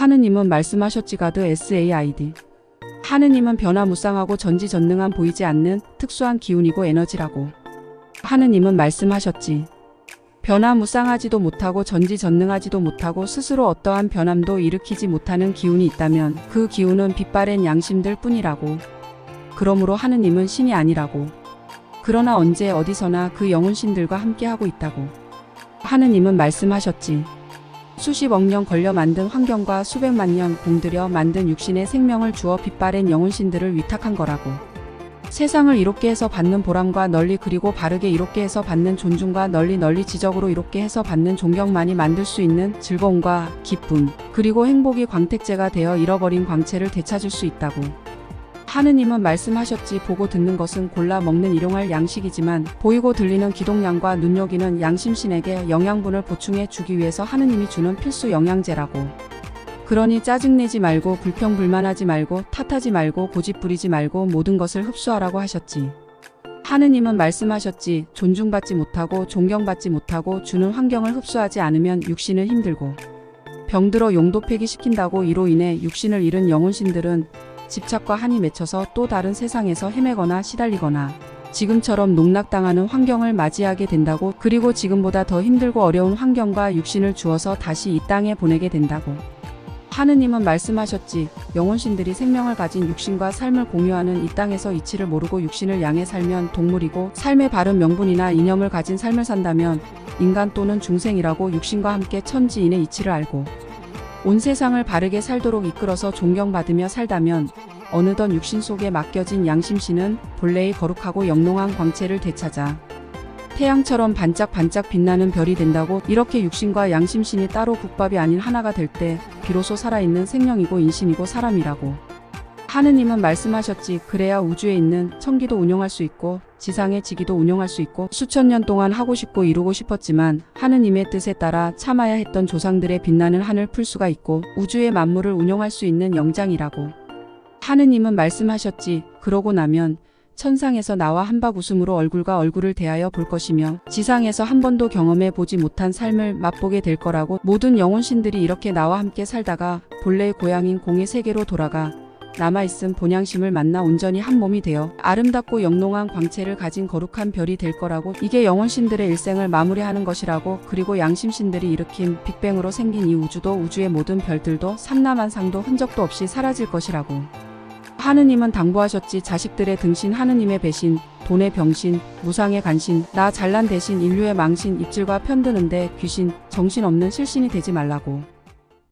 하느님은 말씀하셨지 가드 SAID. 하느님은 변화무쌍하고 전지전능한 보이지 않는 특수한 기운이고 에너지라고. 하느님은 말씀하셨지. 변화무쌍하지도 못하고 전지전능하지도 못하고 스스로 어떠한 변함도 일으키지 못하는 기운이 있다면 그 기운은 빛바랜 양심들 뿐이라고. 그러므로 하느님은 신이 아니라고. 그러나 언제 어디서나 그 영혼신들과 함께하고 있다고. 하느님은 말씀하셨지. 수십억 년 걸려 만든 환경과 수백만 년 공들여 만든 육신의 생명을 주어 빛바랜 영혼신들을 위탁한 거라고. 세상을 이롭게 해서 받는 보람과 널리 그리고 바르게 이롭게 해서 받는 존중과 널리 널리 지적으로 이롭게 해서 받는 존경만이 만들 수 있는 즐거움과 기쁨, 그리고 행복이 광택제가 되어 잃어버린 광채를 되찾을 수 있다고. 하느님은 말씀하셨지 보고 듣는 것은 골라 먹는 일용할 양식이지만 보이고 들리는 기동량과 눈여기는 양심신에게 영양분을 보충해 주기 위해서 하느님이 주는 필수 영양제라고. 그러니 짜증내지 말고 불평불만하지 말고 탓하지 말고 고집 부리지 말고 모든 것을 흡수하라고 하셨지. 하느님은 말씀하셨지 존중받지 못하고 존경받지 못하고 주는 환경을 흡수하지 않으면 육신은 힘들고 병들어 용도 폐기 시킨다고 이로 인해 육신을 잃은 영혼신들은 집착과 한이 맺혀서 또 다른 세상에서 헤매거나 시달리거나 지금처럼 농락당하는 환경을 맞이하게 된다고 그리고 지금보다 더 힘들고 어려운 환경과 육신을 주어서 다시 이 땅에 보내게 된다고. 하느님은 말씀하셨지 영혼신들이 생명을 가진 육신과 삶을 공유하는 이 땅에서 이치를 모르고 육신을 양해 살면 동물이고 삶의 바른 명분이나 이념을 가진 삶을 산다면 인간 또는 중생이라고 육신과 함께 천지인의 이치를 알고 온 세상을 바르게 살도록 이끌어서 존경받으며 살다면 어느덧 육신 속에 맡겨진 양심신은 본래의 거룩하고 영롱한 광채를 되찾아 태양처럼 반짝반짝 빛나는 별이 된다고 이렇게 육신과 양심신이 따로 국밥이 아닌 하나가 될 때 비로소 살아있는 생명이고 인신이고 사람이라고. 하느님은 말씀하셨지 그래야 우주에 있는 천기도 운용할 수 있고 지상의 지기도 운용할 수 있고 수천 년 동안 하고 싶고 이루고 싶었지만 하느님의 뜻에 따라 참아야 했던 조상들의 빛나는 한을 풀 수가 있고 우주의 만물을 운용할 수 있는 영장이라고. 하느님은 말씀하셨지 그러고 나면 천상에서 나와 한박 웃음으로 얼굴과 얼굴을 대하여 볼 것이며 지상에서 한 번도 경험해 보지 못한 삶을 맛보게 될 거라고 모든 영혼신들이 이렇게 나와 함께 살다가 본래의 고향인 공의 세계로 돌아가 남아있은 본양심을 만나 온전히 한 몸이 되어 아름답고 영롱한 광채를 가진 거룩한 별이 될 거라고 이게 영혼신들의 일생을 마무리하는 것이라고 그리고 양심신들이 일으킨 빅뱅으로 생긴 이 우주도 우주의 모든 별들도 삼라만상도 흔적도 없이 사라질 것이라고 하느님은 당부하셨지 자식들의 등신 하느님의 배신, 돈의 병신, 무상의 간신, 나 잘난 대신 인류의 망신 입질과 편드는데 귀신, 정신없는 실신이 되지 말라고.